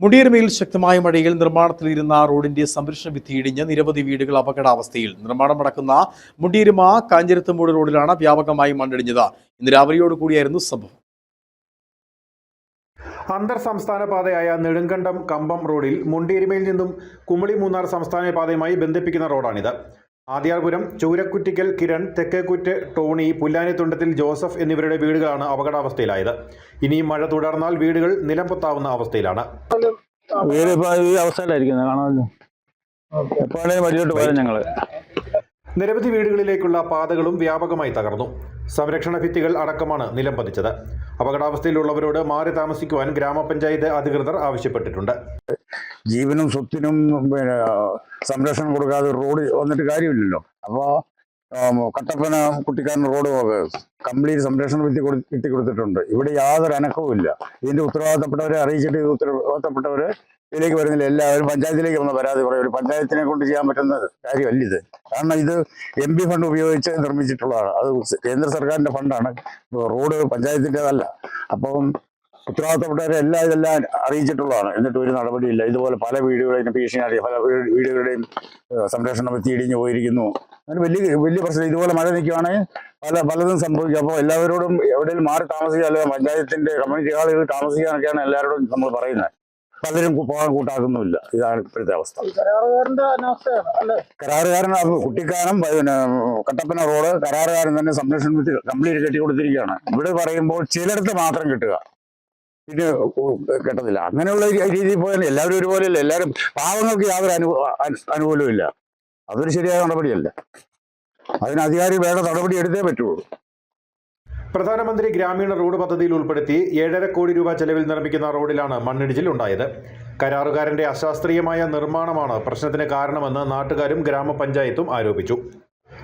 മുടിയരുമയിൽ ശക്തമായ മഴയിൽ നിർമ്മാണത്തിലിരുന്ന റോഡിന്റെ സംരക്ഷണ ഭിത്തി ഇടിഞ്ഞ് നിരവധി വീടുകൾ അപകടാവസ്ഥയിൽ. നിർമ്മാണം നടക്കുന്ന മുടിയരുമ കാഞ്ഞിരത്തുമൂട് റോഡിലാണ് വ്യാപകമായി മണ്ണിടിഞ്ഞത്. ഇന്ന് രാവിലെയോടുകൂടിയായിരുന്നു സംഭവം. അന്തർ സംസ്ഥാന പാതയായ നെടുങ്കണ്ടം കമ്പം റോഡിൽ മുണ്ടിയരിമയിൽ നിന്നും കുമളി മൂന്നാർ സംസ്ഥാന പാതയുമായി ബന്ധിപ്പിക്കുന്ന റോഡാണിത്. ആദ്യാർപുരം ചൂരക്കുറ്റിക്കൽ കിരൺ തെക്കേക്കുറ്റ് ടോണി പുല്ലാനിത്തുണ്ടത്തിൽ ജോസഫ് എന്നിവരുടെ വീടുകളാണ് അപകടാവസ്ഥയിലായത്. ഇനിയും മഴ തുടർന്നാൽ വീടുകൾ അവസ്ഥയിലാണ്. വഴിയോട്ട് പോയാൽ ഞങ്ങൾ. നിരവധി വീടുകളിലേക്കുള്ള പാതകളും വ്യാപകമായി തകർന്നു. സംരക്ഷണ ഭിത്തികൾ അടക്കമാണ് നിലം പതിച്ചത്. അപകടാവസ്ഥയിലുള്ളവരോട് മാറി താമസിക്കുവാൻ ഗ്രാമപഞ്ചായത്ത് അധികൃതർ ആവശ്യപ്പെട്ടിട്ടുണ്ട്. ജീവനും സ്വത്തിനും പിന്നെ സംരക്ഷണം കൊടുക്കാതെ റോഡ് വന്നിട്ട് കാര്യമില്ലല്ലോ. അപ്പോ കട്ടപ്പന കുട്ടിക്കാരൻ റോഡ് കംപ്ലീറ്റ് സംരക്ഷണം ഭിത്തി കൊടു കിട്ടി കൊടുത്തിട്ടുണ്ട്. ഇവിടെ യാതൊരു അനക്കവും ഇല്ല. ഇതിന്റെ ഉത്തരവാദിത്തപ്പെട്ടവരെ അറിയിച്ചിട്ട് ഉത്തരവാദിത്തപ്പെട്ടവര് ഇതിലേക്ക് വരുന്നില്ല. എല്ലാവരും പഞ്ചായത്തിലേക്ക് വന്ന് പരാതി പറയും. ഒരു പഞ്ചായത്തിനെ കൊണ്ട് ചെയ്യാൻ പറ്റുന്ന കാര്യമല്ല ഇത്. കാരണം ഇത് എം പി ഫണ്ട് ഉപയോഗിച്ച് നിർമ്മിച്ചിട്ടുള്ളതാണ്. അത് കേന്ദ്ര സർക്കാരിന്റെ ഫണ്ടാണ്. റോഡ് പഞ്ചായത്തിന്റെതല്ല അപ്പം ഉത്തരവാദിത്തപ്പെട്ടവരെ എല്ലാം ഇതെല്ലാം അറിയിച്ചിട്ടുള്ളതാണ്. എന്നിട്ട് ഒരു നടപടിയില്ല. ഇതുപോലെ പല വീടുകളെയും ഭീഷണി പല വീടുകളുടെയും സംരക്ഷണം ഭിത്തി ഇടിഞ്ഞു പോയിരിക്കുന്നു. അങ്ങനെ വലിയ വലിയ പ്രശ്നം. ഇതുപോലെ മഴ നിൽക്കുകയാണെങ്കിൽ പല പലതും സംഭവിക്കും. അപ്പോൾ എല്ലാവരോടും എവിടെയും മാറി താമസിക്കുക അല്ലെങ്കിൽ പഞ്ചായത്തിന്റെ കമ്മ്യൂണിറ്റി ഹാളുകളിൽ താമസിക്കാനൊക്കെയാണ് എല്ലാവരോടും നമ്മൾ പറയുന്നത്. പലരും പോകാൻ കൂട്ടാക്കുന്നുമില്ല. ഇതാണ് ഇപ്പോഴത്തെ അവസ്ഥ. കരാറുകാരൻ കുട്ടിക്കാനം പിന്നെ കട്ടപ്പന റോഡ് കരാറുകാരൻ തന്നെ സംരക്ഷണത്തിൽ കംപ്ലീറ്റ് കെട്ടി കൊടുത്തിരിക്കുകയാണ് ഇവിടെ പറയുമ്പോൾ ചിലയിടത്ത് മാത്രം കിട്ടുക. പിന്നെ കിട്ടത്തില്ല അങ്ങനെയുള്ള രീതിയിൽ പോയാൽ എല്ലാവരും ഒരുപോലെയല്ല. എല്ലാവരും പാവങ്ങൾക്ക് യാതൊരു അനു- അനുകൂലവും ഇല്ല അതൊരു ശരിയായ നടപടിയല്ല. അതിന് അധികാരി വേണ്ട നടപടി എടുത്തേ പറ്റുള്ളൂ. പ്രധാനമന്ത്രി ഗ്രാമീണ റോഡ് പദ്ധതിയിൽ ഉൾപ്പെടുത്തി ഏഴര കോടി രൂപ ചെലവിൽ നിർമ്മിക്കുന്ന റോഡിലാണ് മണ്ണിടിച്ചിൽ ഉണ്ടായത്. കരാറുകാരന്റെ അശാസ്ത്രീയമായ നിർമ്മാണമാണ് പ്രശ്നത്തിന് കാരണമെന്ന് നാട്ടുകാരും ഗ്രാമപഞ്ചായത്തും ആരോപിച്ചു.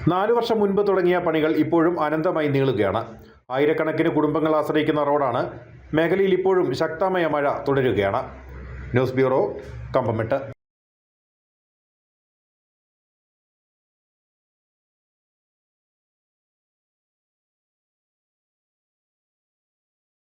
നാലു വർഷം മുൻപ് തുടങ്ങിയ പണികൾ ഇപ്പോഴും അനന്തമായി നീളുകയാണ്. ആയിരക്കണക്കിന് കുടുംബങ്ങൾ ആശ്രയിക്കുന്ന റോഡാണ് മേഖലയിൽ ഇപ്പോഴും ശക്തമായ മഴ തുടരുകയാണ്. News bureau Kambammettu